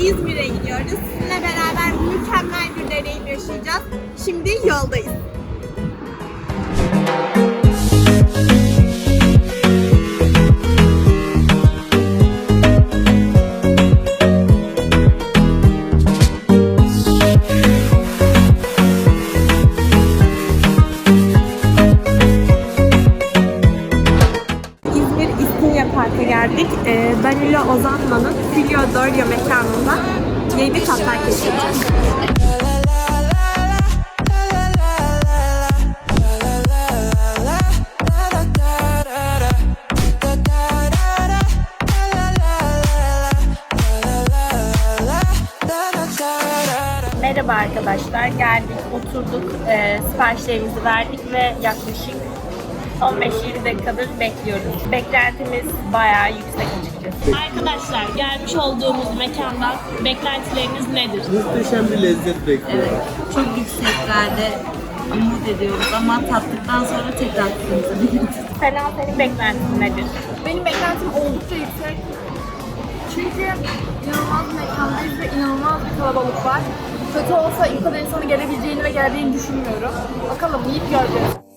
İzmir'e gidiyoruz. Sizinle beraber mükemmel bir deneyim yaşayacağız. Şimdi yoldayız. İstinye Park'a geldik. Ee, Danilo Ozanlı'nın Filio Dorio mekanında yeni tatlar keşfedeceğiz. Merhaba arkadaşlar, geldik, oturduk, e, siparişlerimizi verdik ve yaklaşık 15-20 dakikadır bekliyoruz. Beklentimiz bayağı yüksek açıkçası. Arkadaşlar gelmiş olduğumuz mekandan beklentileriniz nedir? Muhteşem bir lezzet bekliyorum. Evet, çok yükseklerde ümit ediyoruz ama tattıktan sonra tekrar bekliyoruz. Sena senin beklentin nedir? Benim beklentim oldukça yüksek. Çünkü inanılmaz bir mekandayız ve inanılmaz bir kalabalık var. Kötü olsa bu kadar insanın gelebileceğini ve geldiğini düşünmüyorum. Bakalım yiyip göreceğiz.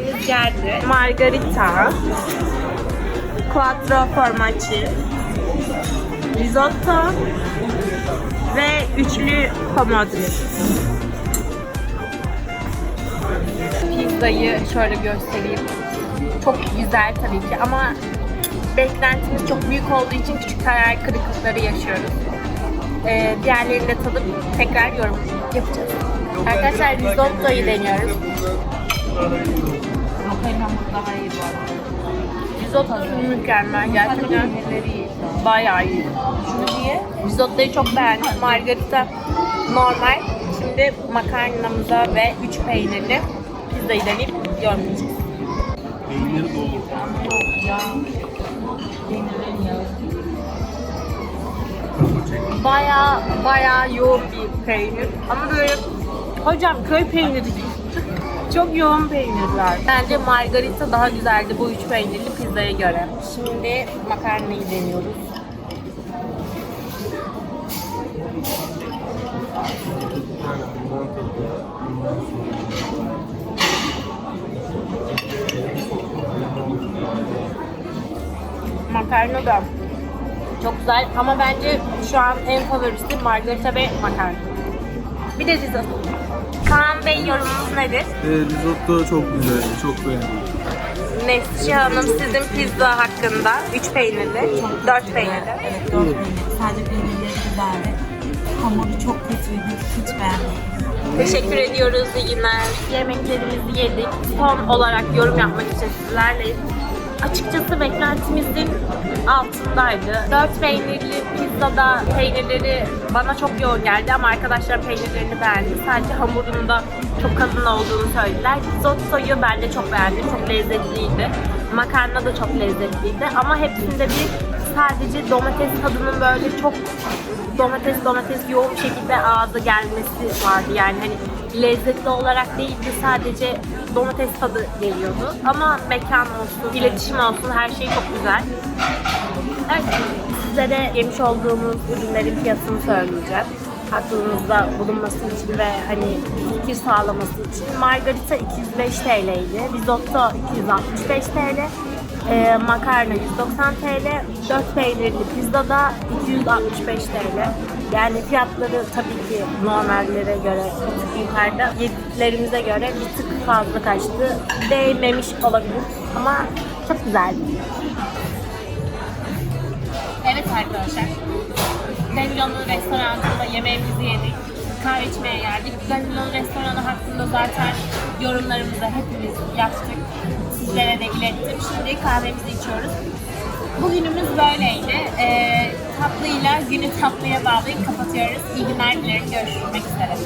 Siparişlerimiz geldi. Margarita, quattro formaggi, risotto ve üçlü pomodoro. Pizzayı şöyle göstereyim. Çok güzel tabii ki ama beklentimiz çok büyük olduğu için küçük hayal kırıklıkları yaşıyoruz. Ee, diğerlerini de tadıp tekrar yorum yapacağız. Arkadaşlar risottoyu deniyoruz. Lokal hamur daha iyi bu arada. Risotto mükemmel gerçekten. Bayağı iyi. Şunu diye. Risottoyu çok beğendim. Margarita normal. Şimdi makarnamıza ve üç peynirli pizzayı deneyip yorumlayacağız. Peynir dolu. Bayağı bayağı yoğun bir peynir. Ama böyle hocam köy peyniri değil. Çok yoğun peynirler. Bence margarita daha güzeldi bu üç peynirli pizzaya göre. Şimdi makarnayı deniyoruz. Makarna da çok güzel ama bence şu an en favorisi margarita ve makarna. Bir de risotto. Kaan Bey yorumunuz nedir? E, risotto çok güzeldi, çok beğendim. Neslihan Hanım sizin pizza hakkında 3 peynirli, 4 peynirli. Evet, dört peynir. Sadece peynirleri güzeldi. Hamuru çok kötüydü, hiç beğenmedim. Teşekkür ediyoruz, iyi günler. Yemeklerimizi yedik. Son olarak yorum yapmak için sizlerleyiz. Açıkçası beklentimizin altındaydı. 4 peynirli pizzada peynirleri bana çok yoğun geldi ama arkadaşlar peynirlerini beğendi. Sadece hamurunun da çok kalın olduğunu söylediler. Risottoyu ben de çok beğendim. Çok lezzetliydi. Makarna da çok lezzetliydi. Ama hepsinde bir sadece domates tadının böyle çok domates domates yoğun şekilde ağza gelmesi vardı. Yani hani lezzetli olarak değildi sadece domates tadı geliyordu. Ama mekan olsun, iletişim olsun her şey çok güzel. Evet, sizlere yemiş olduğumuz ürünlerin fiyatını söyleyeceğim. Aklınızda bulunması için ve hani fikir sağlaması için. Margarita 205 TL'ydi. Risotto 265 TL. Ee, makarna 190 TL, 4 peynirli pizza da 265 TL. Yani fiyatları tabii ki normallere göre bir yukarıda. Yediklerimize göre bir tık fazla kaçtı. Değmemiş olabilir ama çok güzeldi. Evet arkadaşlar. Danilo'nun restoranında yemeğimizi yedik. Kahve içmeye geldik. Danilo'nun restoranı hakkında zaten yorumlarımızı hepimiz yaptık. Sizlere de ilettim. Şimdi kahvemizi içiyoruz. Bugünümüz böyleydi. Ee, tatlıyla günü tatlıya bağlayıp kapatıyoruz. İyi günler dilerim. Görüşmek üzere.